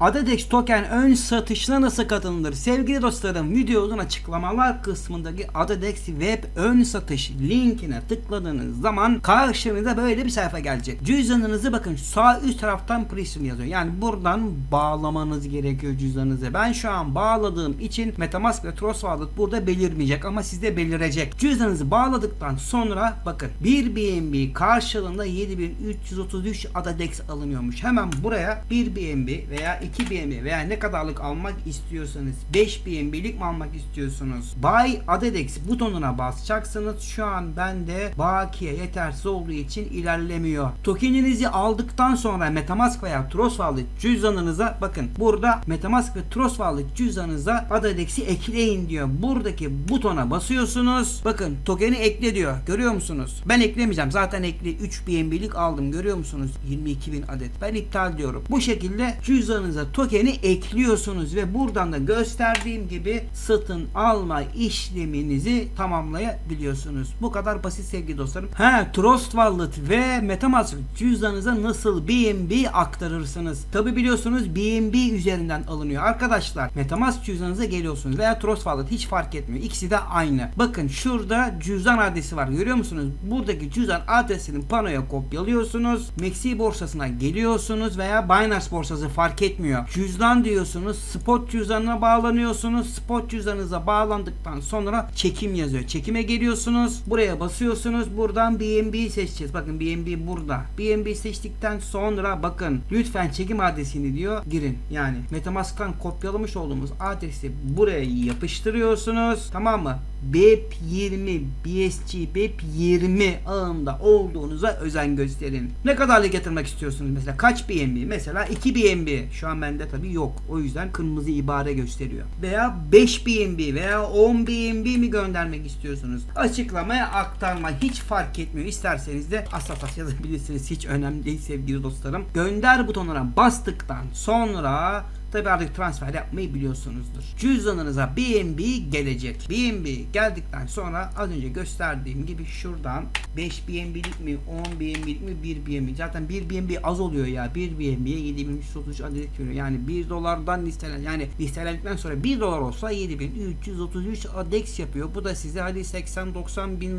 Adadex token ön satışına nasıl katılınır? Sevgili dostlarım videonun açıklamalar kısmındaki Adadex web ön satış linkine tıkladığınız zaman karşınıza böyle bir sayfa gelecek. Cüzdanınızı bakın sağ üst taraftan Prism yazıyor. Yani buradan bağlamanız gerekiyor cüzdanınızı. Ben şu an bağladığım için Metamask ve Trust Wallet burada belirmeyecek ama sizde belirecek. Cüzdanınızı bağladıktan sonra bakın 1 BNB karşılığında 7333 Adadex alınıyormuş. Hemen buraya 1 BNB veya 2 BNB veya ne kadarlık almak istiyorsanız 5 BNB'lik mi almak istiyorsunuz? Buy Adadex butonuna basacaksınız. Şu an bende bakiye yetersiz olduğu için ilerlemiyor. Tokeninizi aldıktan sonra Metamask veya Trust Wallet cüzdanınıza bakın burada Metamask ve Trust Wallet cüzdanınıza Adadex'i ekleyin diyor. Buradaki butona basıyorsunuz. Bakın tokeni ekle diyor. Görüyor musunuz? Ben eklemeyeceğim. Zaten ekli 3 BNB'lik aldım. Görüyor musunuz? 22.000 adet. Ben iptal diyorum. Bu şekilde cüzdanınıza tokeni ekliyorsunuz ve buradan da gösterdiğim gibi satın alma işleminizi tamamlayabiliyorsunuz. Bu kadar basit sevgili dostlarım. Ha Trust Wallet ve Metamask cüzdanınıza nasıl BNB aktarırsınız? Tabi biliyorsunuz BNB üzerinden alınıyor. Arkadaşlar Metamask cüzdanınıza geliyorsunuz veya Trust Wallet hiç fark etmiyor. İkisi de aynı. Bakın şurada cüzdan adresi var. Görüyor musunuz? Buradaki cüzdan adresini panoya kopyalıyorsunuz. Maxi borsasına geliyorsunuz veya Binance borsası fark etmiyor. Cüzdan diyorsunuz. Spot cüzdanına bağlanıyorsunuz. Spot cüzdanınıza bağlandıktan sonra çekim yazıyor. Çekime geliyorsunuz. Buraya basıyorsunuz. Buradan BNB seçeceğiz. Bakın BNB burada. BNB seçtikten sonra bakın lütfen çekim adresini diyor. Girin. Yani Metamask'tan kopyalamış olduğumuz adresi buraya yapıştırıyorsunuz. Tamam mı? BEP20 BSC BEP20 ağında olduğunuza özen gösterin. Ne kadarlık yatırmak istiyorsunuz mesela? Kaç BNB? Mesela 2 BNB. Şu an bende tabii yok. O yüzden kırmızı ibare gösteriyor. Veya 5 BNB veya 10 BNB mi göndermek istiyorsunuz? Açıklamaya aktarma hiç fark etmiyor. İsterseniz de asas yazabilirsiniz. Hiç önemli değil sevgili dostlarım. Gönder butonuna bastıktan sonra Tabi artık transfer yapmayı biliyorsunuzdur. Cüzdanınıza BNB gelecek. BNB geldikten sonra az önce gösterdiğim gibi şuradan 5 BNB'lik mi 10 BNB'lik mi 1 BNB. Zaten 1 BNB az oluyor ya. 1 BNB'ye 7333 adet veriyor. Yani 1 dolardan listelen yani listelendikten sonra 1 dolar olsa 7333 adex yapıyor. Bu da size hadi 80-90 bin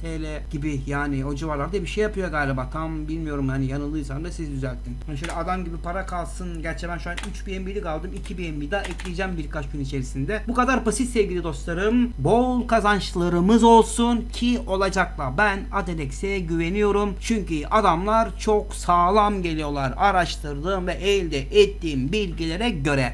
TL gibi yani o civarlarda bir şey yapıyor galiba. Tam bilmiyorum yani yanıldıysam da siz düzeltin. Yani şöyle adam gibi para kalsın. Gerçi ben şu an 3 BNB'lik aldım. 2 BNB daha ekleyeceğim birkaç gün içerisinde. Bu kadar basit sevgili dostlarım. Bol kazançlarımız olsun ki olacaklar. Ben Adelex'e güveniyorum. Çünkü adamlar çok sağlam geliyorlar. Araştırdığım ve elde ettiğim bilgilere göre.